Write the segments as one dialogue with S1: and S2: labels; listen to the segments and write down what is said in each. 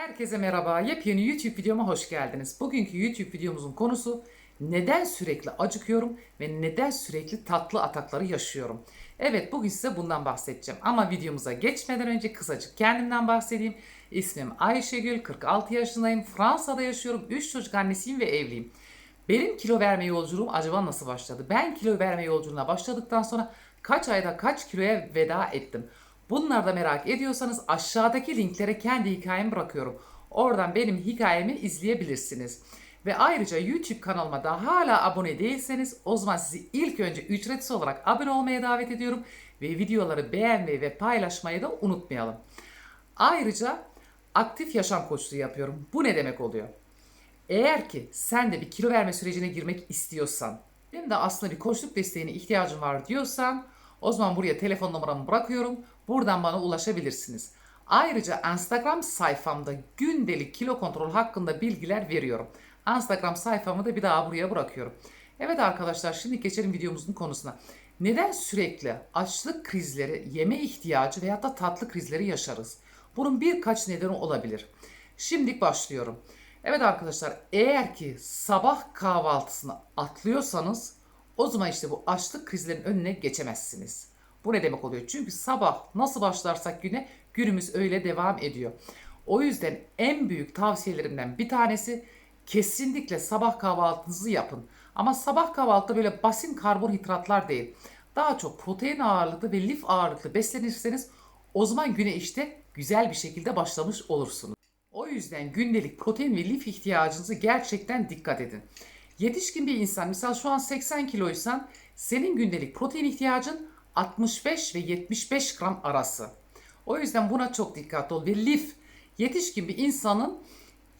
S1: Herkese merhaba. Yepyeni YouTube videoma hoş geldiniz. Bugünkü YouTube videomuzun konusu neden sürekli acıkıyorum ve neden sürekli tatlı atakları yaşıyorum. Evet bugün size bundan bahsedeceğim. Ama videomuza geçmeden önce kısacık kendimden bahsedeyim. İsmim Ayşegül, 46 yaşındayım. Fransa'da yaşıyorum. 3 çocuk annesiyim ve evliyim. Benim kilo verme yolculuğum acaba nasıl başladı? Ben kilo verme yolculuğuna başladıktan sonra kaç ayda kaç kiloya veda ettim? Bunları da merak ediyorsanız aşağıdaki linklere kendi hikayemi bırakıyorum. Oradan benim hikayemi izleyebilirsiniz. Ve ayrıca YouTube kanalıma da hala abone değilseniz o zaman sizi ilk önce ücretsiz olarak abone olmaya davet ediyorum. Ve videoları beğenmeyi ve paylaşmayı da unutmayalım. Ayrıca aktif yaşam koçluğu yapıyorum. Bu ne demek oluyor? Eğer ki sen de bir kilo verme sürecine girmek istiyorsan, benim de aslında bir koçluk desteğine ihtiyacım var diyorsan, o zaman buraya telefon numaramı bırakıyorum. Buradan bana ulaşabilirsiniz. Ayrıca Instagram sayfamda gündelik kilo kontrol hakkında bilgiler veriyorum. Instagram sayfamı da bir daha buraya bırakıyorum. Evet arkadaşlar şimdi geçelim videomuzun konusuna. Neden sürekli açlık krizleri, yeme ihtiyacı veyahut da tatlı krizleri yaşarız? Bunun birkaç nedeni olabilir. Şimdi başlıyorum. Evet arkadaşlar eğer ki sabah kahvaltısını atlıyorsanız o zaman işte bu açlık krizlerinin önüne geçemezsiniz. Bu ne demek oluyor? Çünkü sabah nasıl başlarsak güne günümüz öyle devam ediyor. O yüzden en büyük tavsiyelerimden bir tanesi kesinlikle sabah kahvaltınızı yapın. Ama sabah kahvaltıda böyle basit karbonhidratlar değil. Daha çok protein ağırlıklı ve lif ağırlıklı beslenirseniz o zaman güne işte güzel bir şekilde başlamış olursunuz. O yüzden gündelik protein ve lif ihtiyacınızı gerçekten dikkat edin. Yetişkin bir insan, misal şu an 80 kiloysan senin gündelik protein ihtiyacın 65 ve 75 gram arası. O yüzden buna çok dikkatli ol. Ve lif, yetişkin bir insanın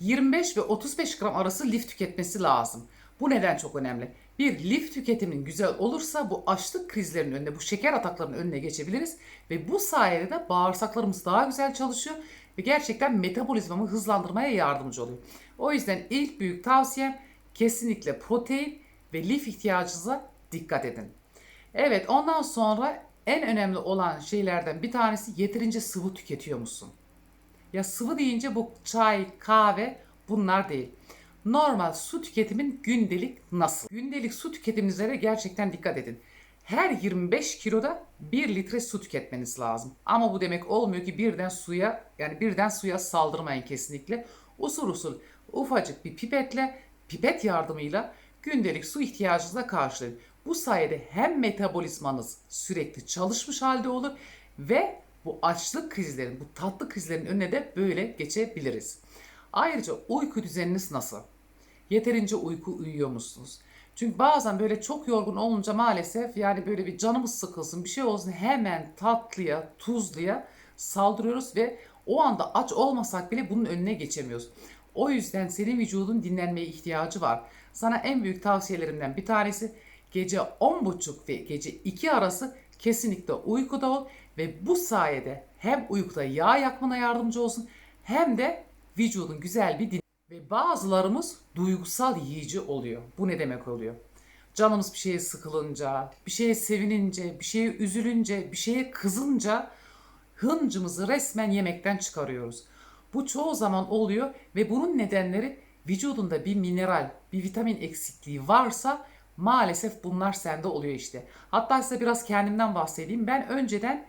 S1: 25 ve 35 gram arası lif tüketmesi lazım. Bu neden çok önemli? Bir, lif tüketimin güzel olursa bu açlık krizlerinin önüne, bu şeker ataklarının önüne geçebiliriz. Ve bu sayede de bağırsaklarımız daha güzel çalışıyor ve gerçekten metabolizmamı hızlandırmaya yardımcı oluyor. O yüzden ilk büyük tavsiyem kesinlikle protein ve lif ihtiyacınıza dikkat edin. Evet ondan sonra en önemli olan şeylerden bir tanesi yeterince sıvı tüketiyor musun? Ya sıvı deyince bu çay, kahve bunlar değil. Normal su tüketimin gündelik nasıl? Gündelik su tüketiminize de gerçekten dikkat edin. Her 25 kiloda 1 litre su tüketmeniz lazım. Ama bu demek olmuyor ki birden suya yani birden suya saldırmayın kesinlikle. Usul usul ufacık bir pipetle, pipet yardımıyla gündelik su ihtiyacınızı karşılayın. Bu sayede hem metabolizmanız sürekli çalışmış halde olur ve bu açlık krizlerin, bu tatlı krizlerin önüne de böyle geçebiliriz. Ayrıca uyku düzeniniz nasıl? Yeterince uyku uyuyor musunuz? Çünkü bazen böyle çok yorgun olunca maalesef yani böyle bir canımız sıkılsın bir şey olsun hemen tatlıya, tuzluya saldırıyoruz ve o anda aç olmasak bile bunun önüne geçemiyoruz. O yüzden senin vücudun dinlenmeye ihtiyacı var. Sana en büyük tavsiyelerimden bir tanesi gece 10.30 ve gece 2 arası kesinlikle uykuda ol ve bu sayede hem uykuda yağ yakmana yardımcı olsun hem de vücudun güzel bir din ve bazılarımız duygusal yiyici oluyor. Bu ne demek oluyor? Canımız bir şeye sıkılınca, bir şeye sevinince, bir şeye üzülünce, bir şeye kızınca hıncımızı resmen yemekten çıkarıyoruz. Bu çoğu zaman oluyor ve bunun nedenleri vücudunda bir mineral, bir vitamin eksikliği varsa maalesef bunlar sende oluyor işte. Hatta size biraz kendimden bahsedeyim. Ben önceden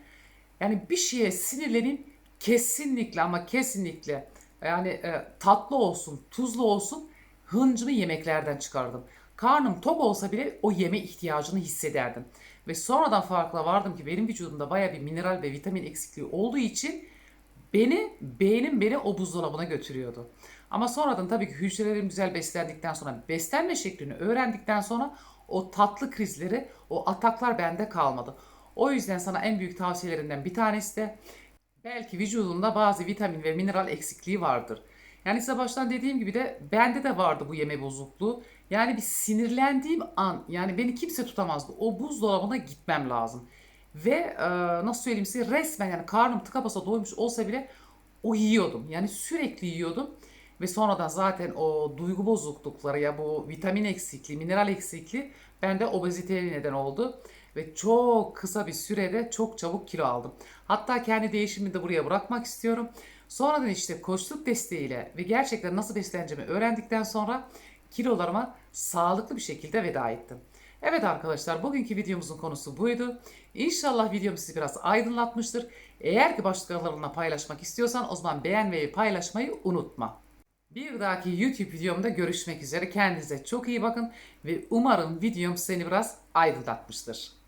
S1: yani bir şeye sinirleneyim kesinlikle ama kesinlikle yani e, tatlı olsun, tuzlu olsun hıncımı yemeklerden çıkardım. Karnım tok olsa bile o yeme ihtiyacını hissederdim. Ve sonradan farkına vardım ki benim vücudumda baya bir mineral ve vitamin eksikliği olduğu için beni, beynim beni o buzdolabına götürüyordu. Ama sonradan tabii ki hücrelerim güzel beslendikten sonra, beslenme şeklini öğrendikten sonra o tatlı krizleri, o ataklar bende kalmadı. O yüzden sana en büyük tavsiyelerimden bir tanesi de belki vücudunda bazı vitamin ve mineral eksikliği vardır. Yani size baştan dediğim gibi de bende de vardı bu yeme bozukluğu. Yani bir sinirlendiğim an yani beni kimse tutamazdı. O buzdolabına gitmem lazım. Ve e, nasıl söyleyeyim size resmen yani karnım tıka basa doymuş olsa bile o yiyordum. Yani sürekli yiyordum. Ve sonradan zaten o duygu bozuklukları ya bu vitamin eksikliği, mineral eksikliği bende obeziteye neden oldu. Ve çok kısa bir sürede çok çabuk kilo aldım. Hatta kendi değişimimi de buraya bırakmak istiyorum. Sonradan işte koçluk desteğiyle ve gerçekten nasıl besleneceğimi öğrendikten sonra kilolarıma sağlıklı bir şekilde veda ettim. Evet arkadaşlar bugünkü videomuzun konusu buydu. İnşallah videom sizi biraz aydınlatmıştır. Eğer ki başkalarına paylaşmak istiyorsan o zaman beğenmeyi paylaşmayı unutma. Bir dahaki YouTube videomda görüşmek üzere. Kendinize çok iyi bakın ve umarım videom seni biraz aydınlatmıştır.